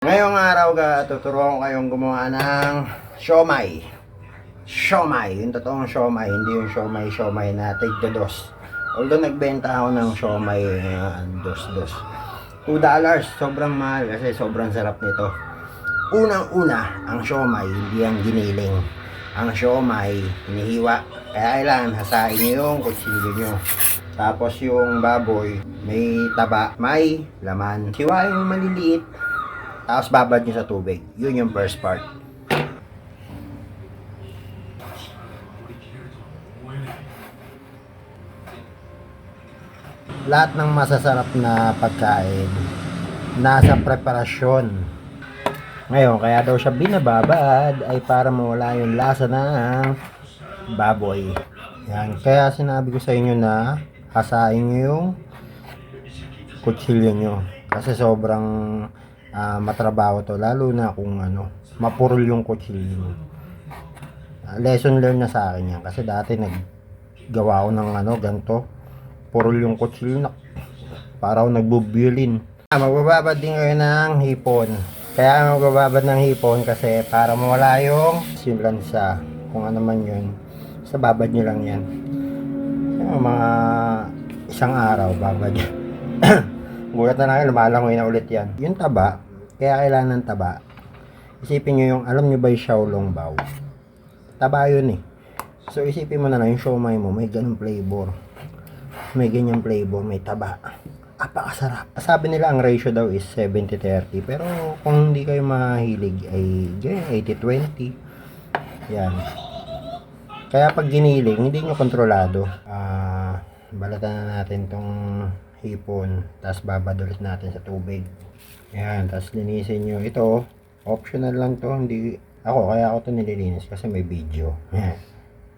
Ngayong araw ga, tuturuan ko kayong gumawa ng siomay. Siomay, yung totoong siomay, hindi yung siomay, siomay na tigdados. Although nagbenta ako ng siomay, uh, dos-dos. 2 dollars, sobrang mahal kasi sobrang sarap nito. Unang-una, ang siomay, hindi ang giniling. Ang siomay, hinihiwa. Kaya kailangan hasain nyo yung kutsilyo nyo. Tapos yung baboy, may taba, may laman. Hiwain yung maliliit, tapos babad nyo sa tubig. Yun yung first part. Lahat ng masasarap na pagkain nasa preparasyon. Ngayon, kaya daw siya binababad ay para mawala yung lasa ng baboy. Yan. Kaya sinabi ko sa inyo na hasain nyo yung kutsilyo nyo. Kasi sobrang ah, matrabaho to. Lalo na kung ano, mapurol yung kutsilyo. Ah, lesson learned na sa akin yan. Kasi dati naggawa ako ng ano, ganito. Purol yung kutsilyo na. Para ako nagbubiolin. Ah, magbababad din kayo ng hipon. Kaya magbababad ng hipon kasi para mawala yung silansa. Kung ano man yun. Sa babad nyo lang yan. Yung mga isang araw, babad. Gulat na lang, lumalangoy na ulit yan. Yung taba, kaya kailangan ng taba. Isipin nyo yung, alam nyo ba yung Xiaolong Bao? Taba yun eh. So isipin mo na lang yung siomay mo, may ganun flavor. May ganyan flavor, may taba. Apakasarap. Sabi nila ang ratio daw is 70-30. Pero kung hindi kayo mahilig ay ganyan, 80-20. Yan. Kaya pag giniling, hindi nyo kontrolado. Ah, balatan na natin tong hipon. Tapos babad ulit natin sa tubig. Yan. Tapos linisin nyo. Ito, optional lang to. Hindi, ako, kaya ako to nililinis kasi may video. Yan.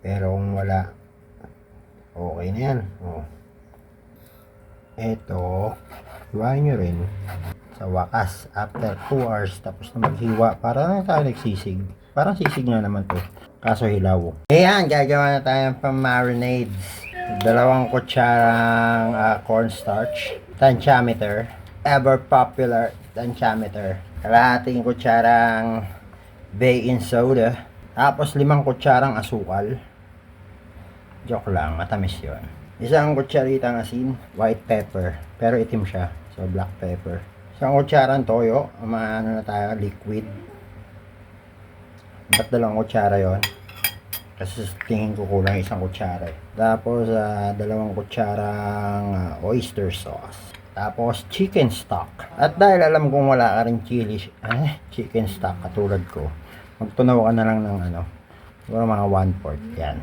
Pero kung wala, okay na yan. Oh. Ito, hiwain nyo rin sa wakas after 2 hours tapos na maghiwa para na tayo nagsisig. Parang sisig nga naman to. Kaso hilaw. Ayan, gagawa na tayo pang marinades. Dalawang kutsarang ah, cornstarch, tantiameter, ever popular tantiameter. Kalahating kutsarang baking soda, tapos limang kutsarang asukal. Joke lang, matamis yon. Isang kutsaritang asin, white pepper, pero itim siya, so black pepper. Isang kutsarang toyo, maano na tayo, liquid. Ba't dalawang kutsara yon? Kasi tingin ko kulang isang kutsara. eh. Tapos, ah, dalawang kutsarang ah, oyster sauce. Tapos, chicken stock. At dahil alam kong wala ka rin chili, eh, chicken stock katulad ko, magtunaw ka na lang ng ano, siguro mga 1 yan.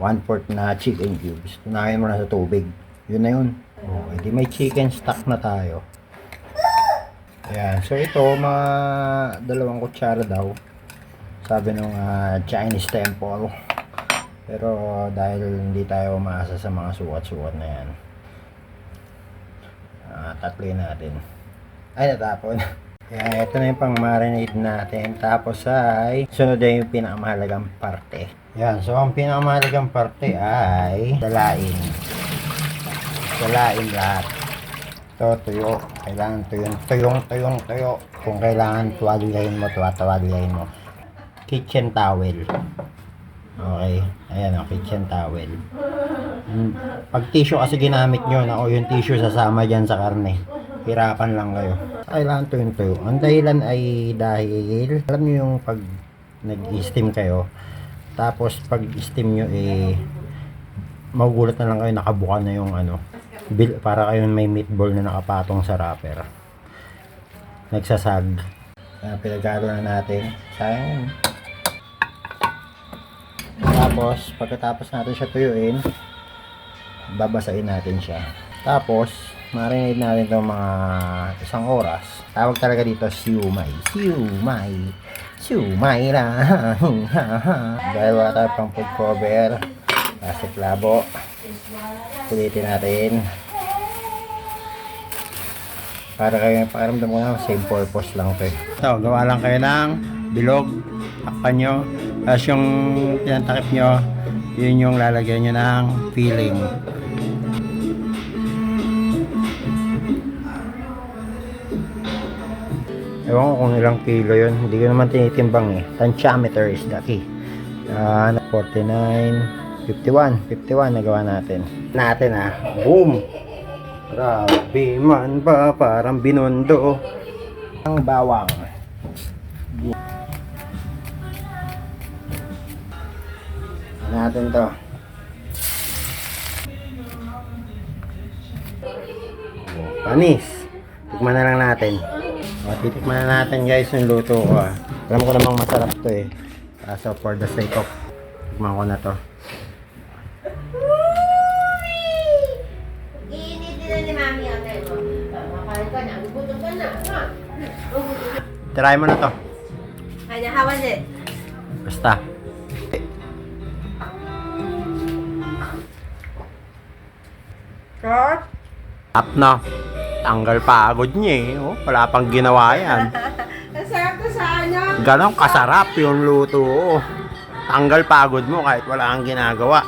1 na chicken cubes. Tunahin mo na sa tubig. Yun na yun. Oh, hindi may chicken stock na tayo. Ayan. So, ito, mga dalawang kutsara daw sabi nung ah, Chinese temple. Pero dahil hindi tayo umaasa sa mga sukat-sukat na yan uh, tatloy natin. Ay natapon. Kaya ito na yung pang marinade natin. Tapos ay sunod na yung pinakamahalagang parte. Yan so ang pinakamahalagang parte ay dalain. Dalain lahat. Ito tuyo. Kailangan tuyong tuyong tuyong tuyo kung kailangan tuwalyahin mo tuwatawalyahin mo kitchen towel. Okay. Ayan o, kitchen towel. Mm, Pag tissue kasi ginamit nyo na o yung tissue sasama dyan sa karne, hirapan lang kayo. Kailangan to yung tuyo. Ang dahilan ay dahil, alam nyo yung pag nag-steam kayo, tapos pag steam nyo eh, magugulat na lang kayo nakabuka na yung ano, bil, para kayo may meatball na nakapatong sa wrapper. Nagsasag. Kaya pinagalo na natin. Sayang. Tapos, pagkatapos natin siya tuyuin, babasain natin siya. Tapos, marinate natin itong mga isang oras. Tawag talaga dito siumay. Siumay. Siumay lang. Dahil wala tayo pang food cover. Plastic labo. Pulitin natin. Para kayo pakiramdam ko na same purpose lang to eh. Ito, gawa lang kayo ng bilog. Takpan nyo. Tapos yung pinatakip nyo, yun yung lalagyan nyo ng filling. Ewan ko kung ilang kilo yun. Hindi ko naman tinitimbang eh. Tensiometer is the key. Yan, 49, 51. 51 nagawa natin. Natin ah. Boom! Grabe man ba, parang binondo. Ang bawang. Natin to. Panis. Tikman na lang natin. O, titikman na natin guys yung luto ko ah. Alam ko namang masarap to eh. Kaso for the sake of tikman ko na to. Try mo na to. Ay, nahawan din. Basta. Tap na. Tanggal pagod niya eh. Oh, wala pang ginawa yan. Ang sarap to sa ano? Ganon kasarap yung luto. oh. Tanggal pagod mo kahit wala kang ginagawa.